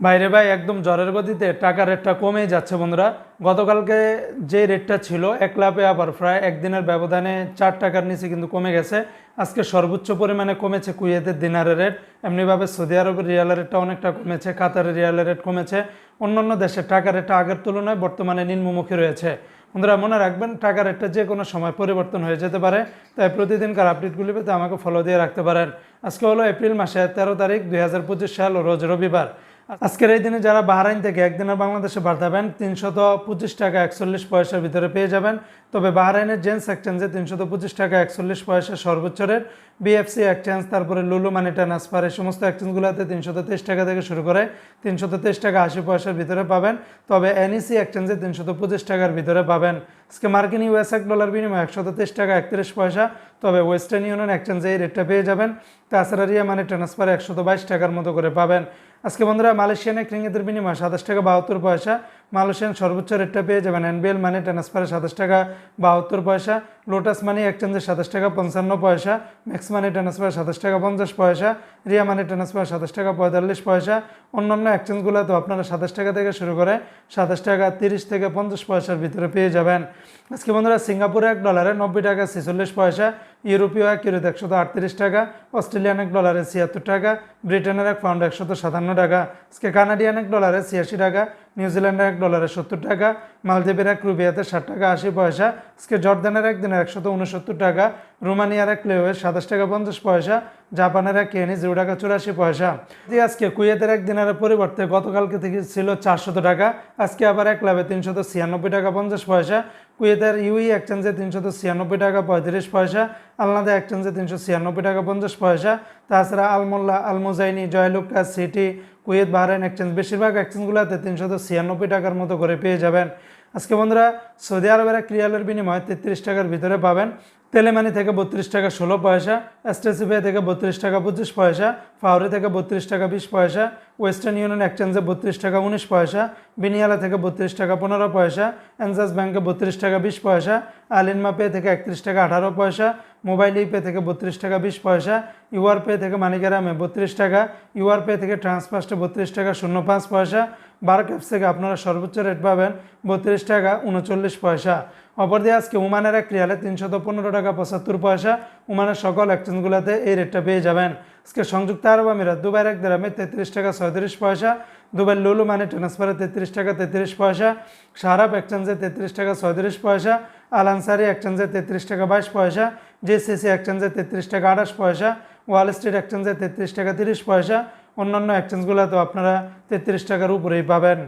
বাইরে ভাই, একদম জ্বরের গতিতে টাকার রেটটা কমেই যাচ্ছে বন্ধুরা। গতকালকে যে রেটটা ছিল, এক লাভে আবার প্রায় একদিনের ব্যবধানে চার টাকার নিচে কিন্তু কমে গেছে। আজকে সর্বোচ্চ পরিমাণে কমেছে কুয়েতের দিনারের রেট এমনিভাবে সৌদি আরবের রিয়ালের রেটটা অনেকটা কমেছে, কাতারের রিয়ালের রেট কমেছে। অন্যান্য দেশের টাকার রেটটা আগের তুলনায় বর্তমানে নিম্নমুখী রয়েছে। বন্ধুরা, মনে রাখবেন টাকার রেটটা যে কোনো সময় পরিবর্তন হয়ে যেতে পারে। তাই প্রতিদিনকার আপডেটগুলি পেতে আমাকে ফলো দিয়ে রাখতে পারেন। আজকে হলো এপ্রিল মাসে তেরো তারিখ, দুই হাজার পঁচিশ সাল, রোজ রবিবার। আজকের এই দিনে যারা বাহরাইন থেকে একদিনের বাংলাদেশে বাড়াবেন তিনশত পঁচিশ টাকা একচল্লিশ পয়সার ভিতরে পেয়ে যাবেন। তবে বাহরাইনের জেন্স এক্সচেঞ্জে তিনশত পঁচিশ টাকা একচল্লিশ পয়সা সর্বোচ্চ রেট। বিএফসি এক্সচেঞ্জ, তারপরে লুলু মানি ট্রান্সফার, এই সমস্ত এক্সচেঞ্জগুলোতে তিনশত তেইশ টাকা থেকে শুরু করে তিনশত তেইশ টাকা আশি পয়সার ভিতরে পাবেন। তবে এনইসি এক্সচেঞ্জে তিনশত পঁচিশ টাকার ভিতরে পাবেন। আজকে মার্কিন ইউএস এক ডলার বিনিময় একশো তেত্রিশ টাকা একত্রিশ পয়সা, তবে ওয়েস্টার্ন ইউনিয়ন এক্সচেঞ্জে এই রেটটা পেয়ে যাবেন। তাছাড়া রিয়া মানে ট্রান্সফার একশো বাইশ টাকার মতো করে পাবেন। আজকে বন্ধুরা, মালয়েশিয়ান এক রিঙ্গিতের বিনিময় সাতাশ টাকা বাহাত্তর পয়সা মালয়েশিয়ান সর্বোচ্চ রেটটা পেয়ে যাবেন এনবিএল মানি ট্রান্সফারে সাতাশ টাকা বাহাত্তর পয়সা, লোটাস মানি এক্সচেঞ্জে সাতাশ টাকা পঞ্চান্ন পয়সা ম্যাক্স মানি ট্রান্সফার সাতাশ টাকা পঞ্চাশ পয়সা, রিয়া মানি ট্রান্সফার সাতাশ টাকা পঁয়তাল্লিশ পয়সা, অন্যান্য এক্সচেঞ্জগুলোতে আপনারা সাতাশ টাকা থেকে শুরু করে সাতাশ টাকা তিরিশ থেকে পঞ্চাশ পয়সার ভিতরে পেয়ে যাবেন। আজকে বন্ধুরা সিঙ্গাপুরে এক ডলারে নব্বই টাকা ছেচল্লিশ পয়সা ইউরোপীয় এক ইউরোতে একশত আটত্রিশ টাকা, অস্ট্রেলিয়ান এক ডলারে ছিয়াত্তর টাকা, ব্রিটেনের এক পাউন্ড একশত সাতান্ন টাকা আজকে কানাডিয়ান এক ডলারে ছিয়াশি টাকা, নিউজিল্যান্ডের এক ডলারে সত্তর টাকা মালদ্বীপের এক রুবিয়াতে ষাট টাকা আশি পয়সা, আজকে জর্দানের এক দিনের একশত উনসত্তর টাকা, রোমানিয়ার এক লেওয়ে সাতাশ টাকা পঞ্চাশ পয়সা, জাপানের এক কেনি জিরো টাকা চুরাশি পয়সা। দিয়ে আজকে কুয়েতের এক দিনের পরিবর্তে গতকালকে থেকে ছিল চারশত টাকা, আজকে আবার এক লাভে তিনশত ছিয়ানব্বই টাকা পঞ্চাশ পয়সা, কুয়েতের ইউই এক্সচেঞ্জে তিনশত ছিয়ানব্বই টাকা পঁয়ত্রিশ পয়সা, আলনাদা এক্সচেঞ্জে তিনশো ছিয়ানব্বই টাকা পঞ্চাশ পয়সা, তাছাড়া Al Mulla, Al Muzaini, Joyalukkas, city, Kuwait, Bahrain exchange, বেশিরভাগ এক্সচেঞ্জগুলোতে তিনশত ছিয়ানব্বই টাকার মতো করে পেয়ে যাবেন। আজকে বন্ধুরা সৌদি আরবের এক রিয়ালের বিনিময়ে তেত্রিশ টাকার ভিতরে পাবেন। তেলেমানি থেকে বত্রিশ টাকা ষোলো পয়সা এসটিসিপে থেকে বত্রিশ টাকা পঁচিশ পয়সা, ফাউরি থেকে বত্রিশ টাকা বিশ পয়সা, ওয়েস্টার্ন ইউনিয়ন এক্সচেঞ্জে বত্রিশ টাকা উনিশ পয়সা, বিনিয়ালা থেকে বত্রিশ টাকা পনেরো পয়সা, এনজাস ব্যাংকে বত্রিশ টাকা বিশ পয়সা, আলিনমা পে থেকে একত্রিশ টাকা আঠারো পয়সা, মোবাইল পে থেকে বত্রিশ টাকা বিশ পয়সা ইউআর পে থেকে মানিকেরামে বত্রিশ টাকা ইউআর পে থেকে ট্রান্সফার্স্টে বত্রিশ টাকা শূন্য পাঁচ পয়সা বার ক্যাপস থেকে আপনারা সর্বোচ্চ রেট পাবেন বত্রিশ টাকা উনচল্লিশ পয়সা। অপরদিকে আজকে উমানের এক রিয়ালে তিনশত পনেরো টাকা পঁচাত্তর পয়সা। উমানের সকল এক্সচেঞ্জগুলোতে এই রেটটা পেয়ে যাবেন। আজকে সংযুক্ত আরব আমিরাত, দুবাইয়ের এক গ্রামে তেত্রিশ টাকা ছয়ত্রিশ পয়সা। দুবাই লুলু মানে ট্রান্সফারে তেত্রিশ টাকা তেত্রিশ পয়সা। সারাপ এক্সচেঞ্জে তেত্রিশ টাকা ছয়ত্রিশ পয়সা। আল আনসারি এক্সচেঞ্জে তেত্রিশ টাকা বাইশ পয়সা। জেসিসি এক্সচেঞ্জে তেত্রিশ টাকা আঠাশ পয়সা। ওয়াল স্ট্রিট এক্সচেঞ্জে তেত্রিশ টাকা তিরিশ পয়সা অন্যান্য এক্সচেঞ্জগুলোতেও আপনারা তেত্রিশ টাকার উপরেই পাবেন।